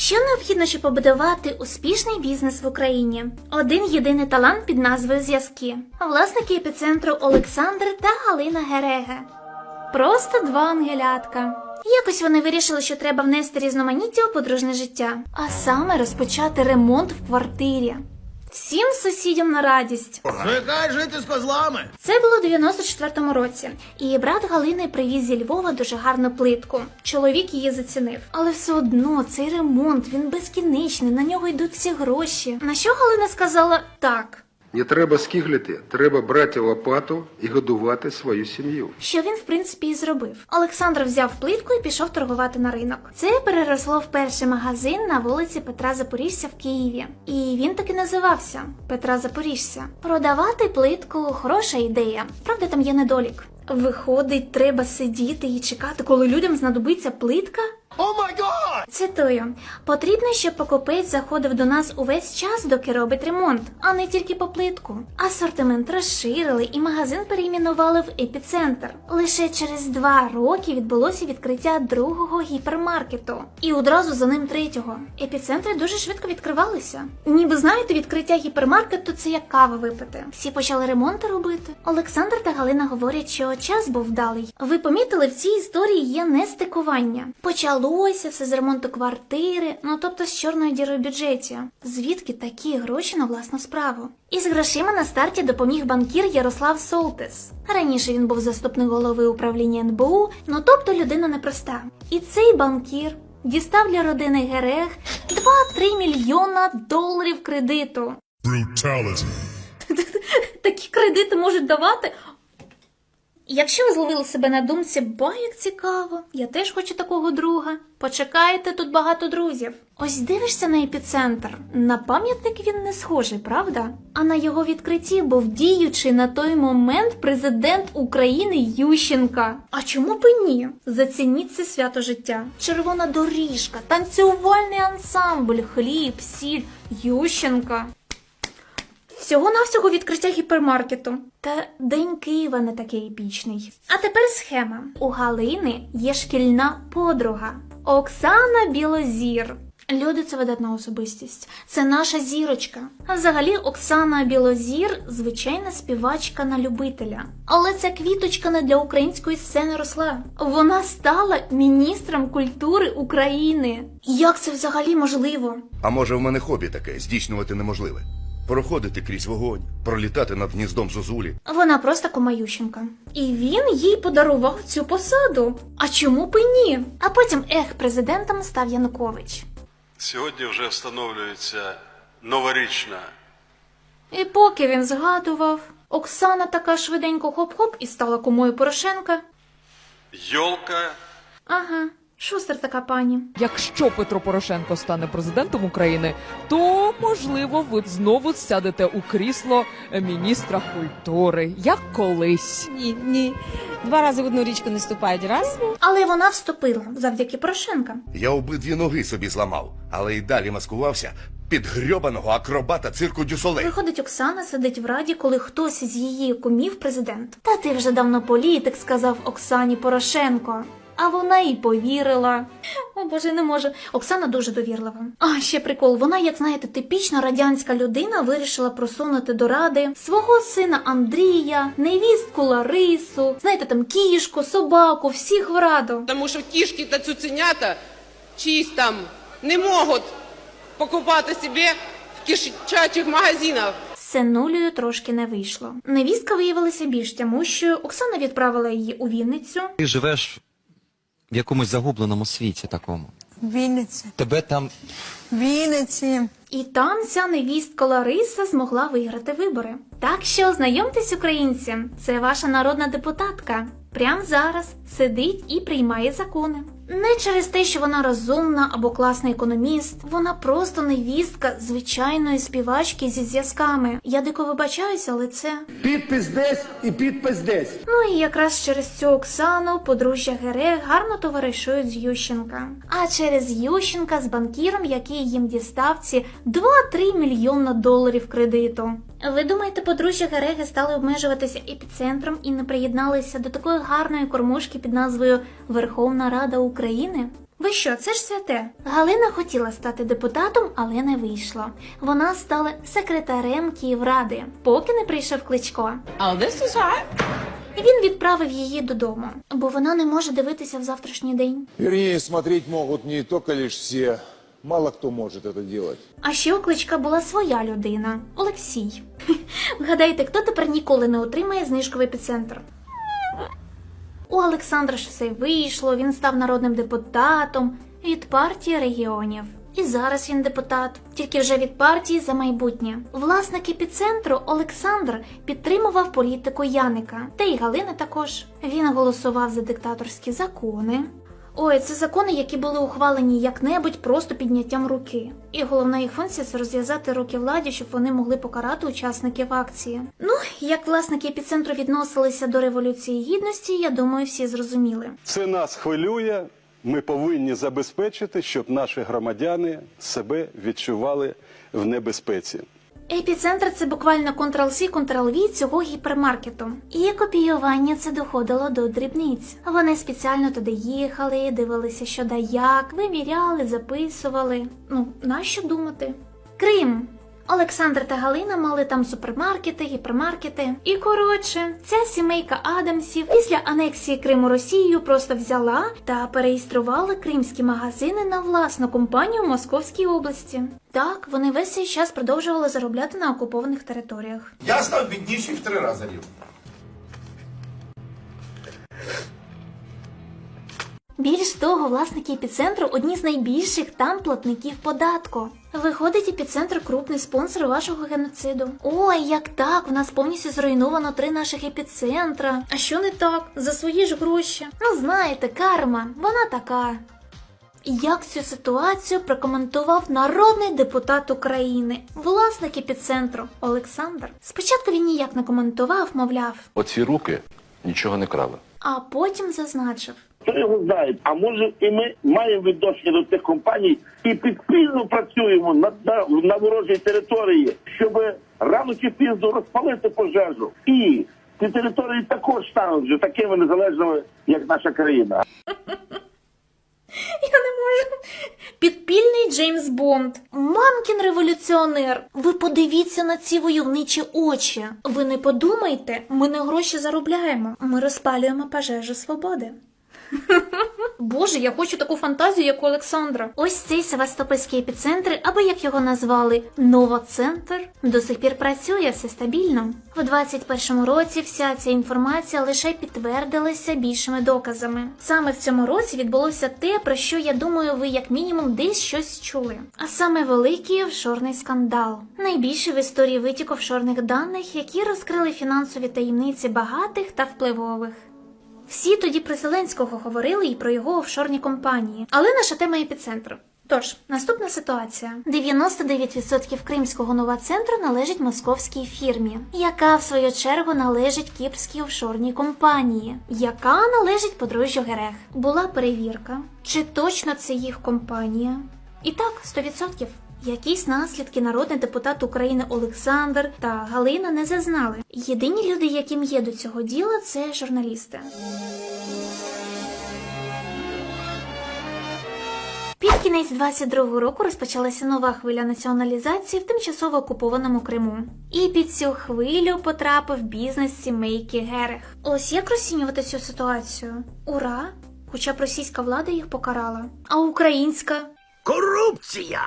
Що необхідно, щоб побудувати успішний бізнес в Україні? Один єдиний талант під назвою зв'язки. Власники епіцентру Олександр та Галина Гереге. Просто два ангелятка. Якось вони вирішили, що треба внести різноманіття у подружне життя, а саме розпочати ремонт в квартирі. Всім сусідям на радість. Звикай жити з козлами. Це було у 94-му році, і брат Галини привіз зі Львова дуже гарну плитку. Чоловік її зацінив. Але все одно цей ремонт він безкінечний, на нього йдуть всі гроші. На що Галина сказала так. Не треба скиглити, треба брати лопату і годувати свою сім'ю. Що він в принципі і зробив. Олександр взяв плитку і пішов торгувати на ринок. Це переросло в перший магазин на вулиці Петра Запоріжця в Києві. І він таки називався Петра Запоріжця. Продавати плитку хороша ідея. Правда, там є недолік. Виходить, треба сидіти і чекати, коли людям знадобиться плитка. Гад! Цитую: потрібно, щоб покупець заходив до нас увесь час, доки робить ремонт, а не тільки по плитку. Асортимент розширили і магазин перейменували в епіцентр. Лише через два роки відбулося відкриття другого гіпермаркету, і одразу за ним третього. Епіцентри дуже швидко відкривалися. Ніби знаєте, відкриття гіпермаркету це як кава випити. Всі почали ремонти робити. Олександр та Галина говорять, що час був вдалий. Ви помітили, в цій історії є нестикування. Почалося все з ремонту квартири, ну тобто з чорної діри в бюджеті. Звідки такі гроші на власну справу? Із грошима на старті допоміг банкір Ярослав Солтис. Раніше він був заступник голови управління НБУ, ну тобто людина непроста. І цей банкір дістав для родини Герег 2-3 мільйона доларів кредиту. Brutality. Такі кредити можуть давати. Якщо ви зловили себе на думці, ба, як цікаво, я теж хочу такого друга. Почекайте, тут багато друзів. Ось дивишся на епіцентр. На пам'ятник він не схожий, правда? А на його відкритті був діючий на той момент президент України Ющенка. А чому б і ні? Зацініть це свято життя. Червона доріжка, танцювальний ансамбль, хліб, сіль, Ющенка. Всього-навсього відкриття гіпермаркету. Та День Києва не такий епічний. А тепер схема. У Галини є шкільна подруга Оксана Білозір. Люди це видатна особистість. Це наша зірочка. А взагалі Оксана Білозір звичайна співачка на любителя. Але ця квіточка не для української сцени росла. Вона стала міністром культури України. Як це взагалі можливо? А може, в мене хобі таке здійснювати неможливе. Проходити крізь вогонь, пролітати над гніздом зозулі. Вона просто комающенка. І він їй подарував цю посаду. А чому б і ні? А потім ех, президентом став Янукович. Сьогодні вже встановлюється новорічна І поки він згадував, Оксана така швиденько хоп-хоп і стала кумою Порошенка. йолка. Ага, шустер така пані. Якщо Петро Порошенко стане президентом України, то можливо ви знову сядете у крісло міністра культури, як колись. Ні, ні. Два рази в одну річку не ступають. Раз. Але вона вступила завдяки Порошенка. Я обидві ноги собі зламав, але й далі маскувався під грьобаного акробата цирку Дюсолей. Виходить, Оксана сидить в раді, коли хтось з її кумів президент. Та ти вже давно політик, сказав Оксані Порошенко. А вона й повірила. О боже, не можу. Оксана дуже довірлива. А ще прикол. Вона, як знаєте, типічна радянська людина вирішила просунути до ради свого сина Андрія, невістку Ларису, знаєте, там кішку, собаку, всіх в раду. Тому що кішки та цуценята чиїсь там не можуть покупати собі в кишачих магазинах. З Синулею трошки не вийшло. Невістка виявилася більш тямущою. Оксана відправила її у Вінницю. Ти живеш в якомусь загубленому світі такому. Вінниці. Тебе там Вінниці. І там ця невістка Лариса змогла виграти вибори. Так що знайомтесь, українці, це ваша народна депутатка. Прямо зараз сидить і приймає закони. Не через те, що вона розумна або класний економіст, вона просто невістка звичайної співачки зі зв'язками. Я дико вибачаюся, але це. Підпис десь і підпис десь. Ну і якраз через цю Оксану подружжя Гере гарно товаришують з Ющенка. А через Ющенка з банкіром, який їм дістав ці 2-3 мільйона доларів кредиту. Ви думаєте, подружжя Гереги стали обмежуватися епіцентром і не приєдналися до такої гарної кормушки під назвою Верховна Рада України? Ви що, це ж святе? Галина хотіла стати депутатом, але не вийшло. Вона стала секретарем Київради, поки не прийшов кличко. Oh, this is hot. Він відправив її додому, бо вона не може дивитися в завтрашній день. Вернее, смотреть могут не только лишь все. Мало кто может это делать. А ще у кличка була своя людина Олексій. Вгадайте, хто тепер ніколи не отримає знижку в епіцентр? У Олександра ж все вийшло, він став народним депутатом від партії регіонів. І зараз він депутат, тільки вже від партії за майбутнє. Власник епіцентру Олександр підтримував політику Яника, та й Галина також. Він голосував за диктаторські закони. Ой, це закони, які були ухвалені як-небудь просто підняттям руки. І головна їх функція це розв'язати руки владі, щоб вони могли покарати учасників акції. Ну, як власники епіцентру відносилися до революції гідності, я думаю, всі зрозуміли. Це нас хвилює. Ми повинні забезпечити, щоб наші громадяни себе відчували в небезпеці. Епіцентр це буквально Ctrl-C, Ctrl-V цього гіпермаркету. І копіювання це доходило до дрібниць. Вони спеціально туди їхали, дивилися, що да як, виміряли, записували. Ну, нащо думати? Крим. Олександр та Галина мали там супермаркети, гіпермаркети. І коротше, ця сімейка Адамсів після анексії Криму Росією просто взяла та переєструвала кримські магазини на власну компанію в Московській області. Так, вони весь цей час продовжували заробляти на окупованих територіях. Я став бідніший в три рази. Більш того, власники епіцентру одні з найбільших там платників податку. Виходить, епіцентр крупний спонсор вашого геноциду. Ой, як так? У нас повністю зруйновано три наших епіцентра. А що не так? За свої ж гроші. Ну знаєте, карма, вона така. Як цю ситуацію прокоментував народний депутат України, власник епіцентру Олександр. Спочатку він ніяк не коментував, мовляв, Оці руки нічого не крали. а потім зазначив. Хто його знає? А може і ми маємо відношення до цих компаній і підпільно працюємо на, на, на ворожій території, щоб рано чи пізно розпалити пожежу. І ці території також стануть вже такими незалежними, як наша країна. Я не можу. Підпільний Джеймс Бонд, мамкін революціонер. Ви подивіться на ці войовничі очі. Ви не подумайте, ми не гроші заробляємо. Ми розпалюємо пожежу свободи. Боже, я хочу таку фантазію, як у Олександра. Ось цей Севастопольський епіцентр, або як його назвали, Новоцентр, до сих пір працює все стабільно. У 21-му році вся ця інформація лише підтвердилася більшими доказами. Саме в цьому році відбулося те, про що я думаю, ви як мінімум десь щось чули. А саме великий офшорний скандал. Найбільший в історії витік офшорних даних, які розкрили фінансові таємниці багатих та впливових. Всі тоді про Зеленського говорили і про його офшорні компанії. Але наша тема епіцентру. Тож, наступна ситуація: 99% кримського нова центру належить московській фірмі, яка в свою чергу належить кіпрській офшорній компанії, яка належить подружжю Герех. Була перевірка, чи точно це їх компанія. І так, 100%. Якісь наслідки народний депутат України Олександр та Галина не зазнали. Єдині люди, яким є до цього діла, це журналісти. Під кінець 22-го року розпочалася нова хвиля націоналізації в тимчасово окупованому Криму. І під цю хвилю потрапив бізнес сімейки Герех. Ось як розцінювати цю ситуацію? Ура! Хоча б російська влада їх покарала, а українська Корупція!